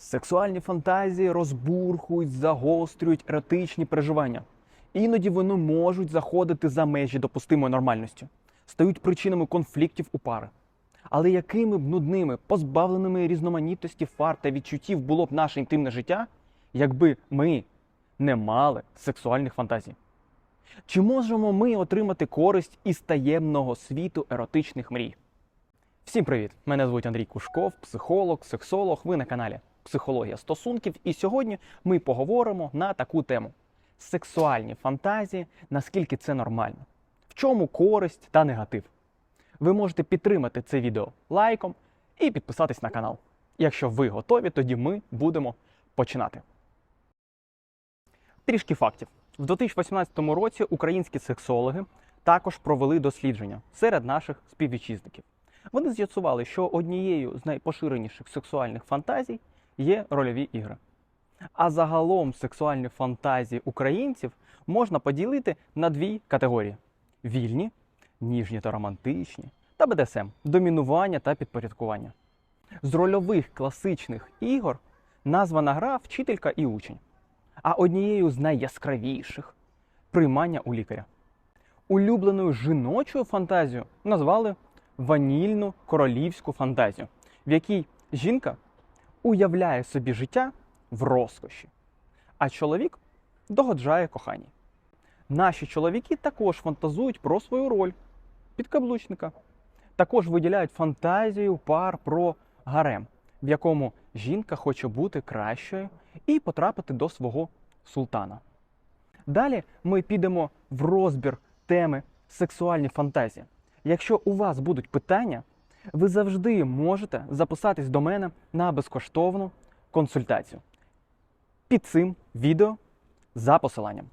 Сексуальні фантазії розбурхують, загострюють еротичні переживання. Іноді вони можуть заходити за межі допустимої нормальності, стають причинами конфліктів у пари. Але якими б нудними, позбавленими різноманітності фар та відчуттів було б наше інтимне життя, якби ми не мали сексуальних фантазій? Чи можемо ми отримати користь із таємного світу еротичних мрій? Всім привіт! Мене звуть Андрій Кушков, психолог, сексолог. Ви на каналі Психологія стосунків. І сьогодні ми поговоримо на таку тему: сексуальні фантазії, наскільки це нормально, в чому користь та негатив. Ви можете підтримати це відео лайком і підписатись на канал. Якщо ви готові, тоді ми будемо починати. Трішки фактів. В 2018 році українські сексологи також провели дослідження серед наших співвітчизників. Вони з'ясували, що однією з найпоширеніших сексуальних фантазій є рольові ігри. А загалом сексуальні фантазії українців можна поділити на дві категорії: вільні, ніжні та романтичні, та БДСМ домінування та підпорядкування. З рольових класичних ігор названа гра вчителька і учень, а однією з найяскравіших приймання у лікаря. Улюбленою жіночою фантазією назвали ванільну королівську фантазію, в якій жінка уявляє собі життя в розкоші, а чоловік догоджає коханні. Наші чоловіки також фантазують про свою роль підкаблучника. Також виділяють фантазію пар про гарем, в якому жінка хоче бути кращою і потрапити до свого султана. Далі ми підемо в розбір теми сексуальні фантазії. Якщо у вас будуть питання, ви завжди можете записатись до мене на безкоштовну консультацію під цим відео за посиланням.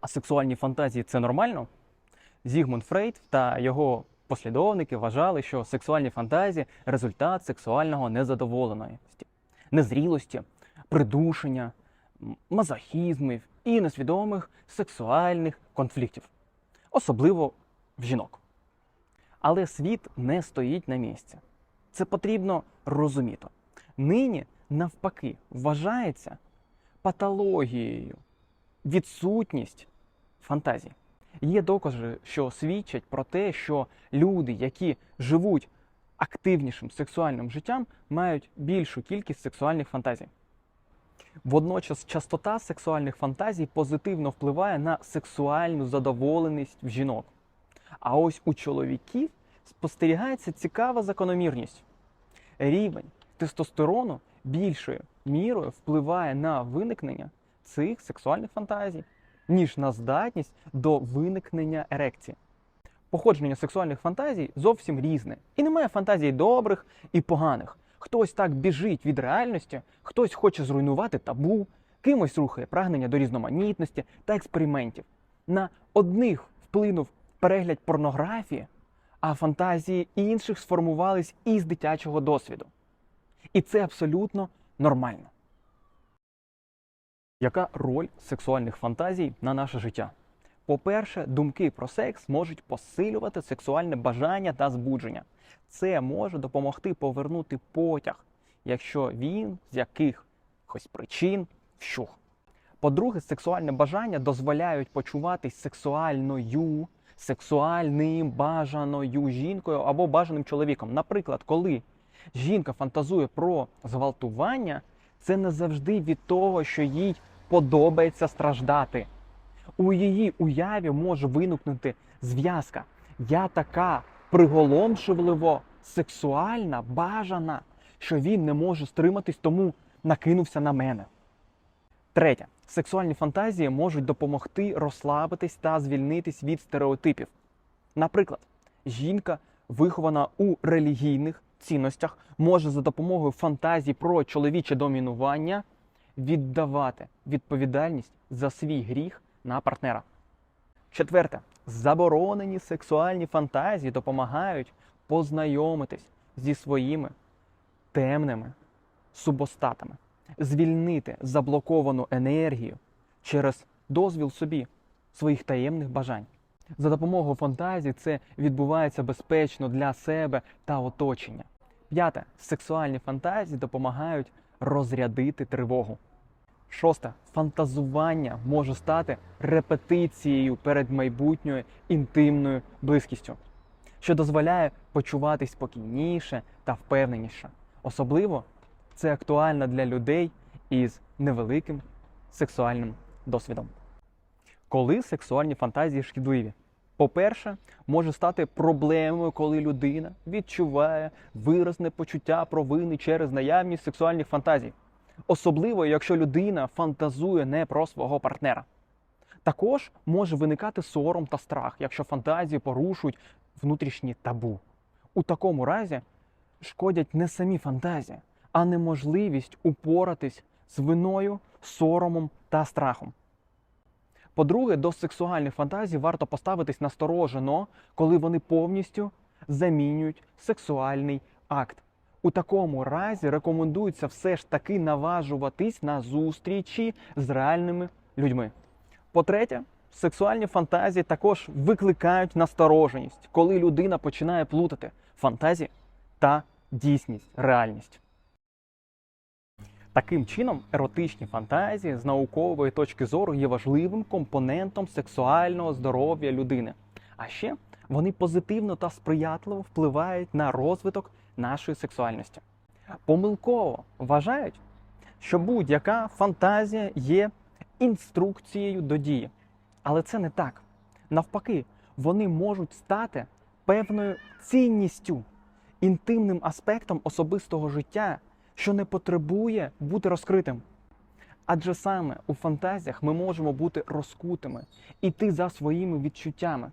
А сексуальні фантазії це нормально? Зігмунд Фрейд та його послідовники вважали, що сексуальні фантазії результат сексуального незадоволеності, незрілості, придушення, мазохізмів і несвідомих сексуальних конфліктів, особливо в жінок. Але світ не стоїть на місці. Це потрібно розуміти. Нині, навпаки, вважається патологією відсутність фантазій. Є докази, що свідчать про те, що люди, які живуть активнішим сексуальним життям, мають більшу кількість сексуальних фантазій. Водночас частота сексуальних фантазій позитивно впливає на сексуальну задоволеність в жінок. А ось у чоловіків спостерігається цікава закономірність. Рівень тестостерону більшою мірою впливає на виникнення цих сексуальних фантазій, ніж на здатність до виникнення ерекції. Походження сексуальних фантазій зовсім різне. І немає фантазій добрих і поганих. Хтось так біжить від реальності, хтось хоче зруйнувати табу, кимось рухає прагнення до різноманітності та експериментів. На одних вплинув перегляд порнографії, а фантазії інших сформувались із дитячого досвіду. І це абсолютно нормально. Яка роль сексуальних фантазій на наше життя? По-перше, думки про секс можуть посилювати сексуальне бажання та збудження. Це може допомогти повернути потяг, якщо він з якихось причин вщух. По-друге, сексуальне бажання дозволяють почуватись сексуальною, сексуальним бажаною жінкою або бажаним чоловіком. Наприклад, коли жінка фантазує про зґвалтування, це не завжди від того, що їй подобається страждати. У її уяві може виникнути зв'язка. Я така приголомшливо сексуальна, бажана, що він не може стриматись, тому накинувся на мене. Третє. Сексуальні фантазії можуть допомогти розслабитись та звільнитись від стереотипів. Наприклад, жінка, вихована у релігійних цінностях, може за допомогою фантазій про чоловіче домінування віддавати відповідальність за свій гріх на партнера. Четверте, заборонені сексуальні фантазії допомагають познайомитись зі своїми темними субостатами, звільнити заблоковану енергію через дозвіл собі своїх таємних бажань. За допомогою фантазій це відбувається безпечно для себе та оточення. П'яте. Сексуальні фантазії допомагають розрядити тривогу. Шосте. Фантазування може стати репетицією перед майбутньою інтимною близькістю, що дозволяє почуватись спокійніше та впевненіше. Особливо це актуально для людей із невеликим сексуальним досвідом. Коли сексуальні фантазії шкідливі? По-перше, може стати проблемою, коли людина відчуває виразне почуття провини через наявність сексуальних фантазій. Особливо, якщо людина фантазує не про свого партнера. Також може виникати сором та страх, якщо фантазії порушують внутрішні табу. У такому разі шкодять не самі фантазії, а неможливість упоратись з виною, соромом та страхом. По-друге, до сексуальних фантазій варто поставитись насторожено, коли вони повністю замінюють сексуальний акт. У такому разі рекомендується все ж таки наважуватись на зустрічі з реальними людьми. По-третє, сексуальні фантазії також викликають настороженість, коли людина починає плутати фантазії та дійсність, реальність. Таким чином, еротичні фантазії з наукової точки зору є важливим компонентом сексуального здоров'я людини. А ще вони позитивно та сприятливо впливають на розвиток нашої сексуальності. Помилково вважають, що будь-яка фантазія є інструкцією до дії. Але це не так. Навпаки, вони можуть стати певною цінністю, інтимним аспектом особистого життя, що не потребує бути розкритим. Адже саме у фантазіях ми можемо бути розкутими, іти за своїми відчуттями,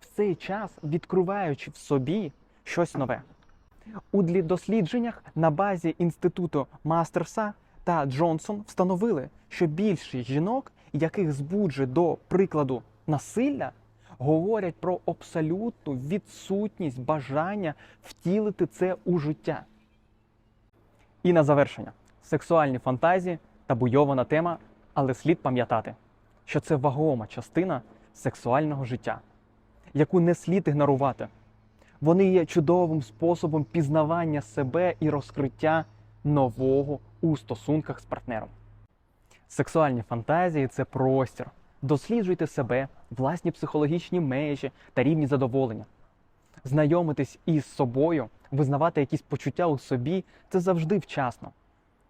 в цей час відкриваючи в собі щось нове. У дослідженнях на базі інституту Мастерса та Джонсон встановили, що більшість жінок, яких збуджує до прикладу насилля, говорять про абсолютну відсутність бажання втілити це у життя. І на завершення: сексуальні фантазії табуйована тема, але слід пам'ятати, що це вагома частина сексуального життя, яку не слід ігнорувати. Вони є чудовим способом пізнавання себе і розкриття нового у стосунках з партнером. Сексуальні фантазії це простір. Досліджуйте себе, власні психологічні межі та рівні задоволення. Знайомитись із собою, визнавати якісь почуття у собі це завжди вчасно.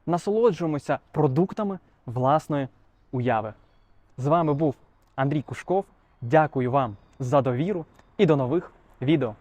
Насолоджуємося продуктами власної уяви. З вами був Андрій Кушков. Дякую вам за довіру і до нових відео.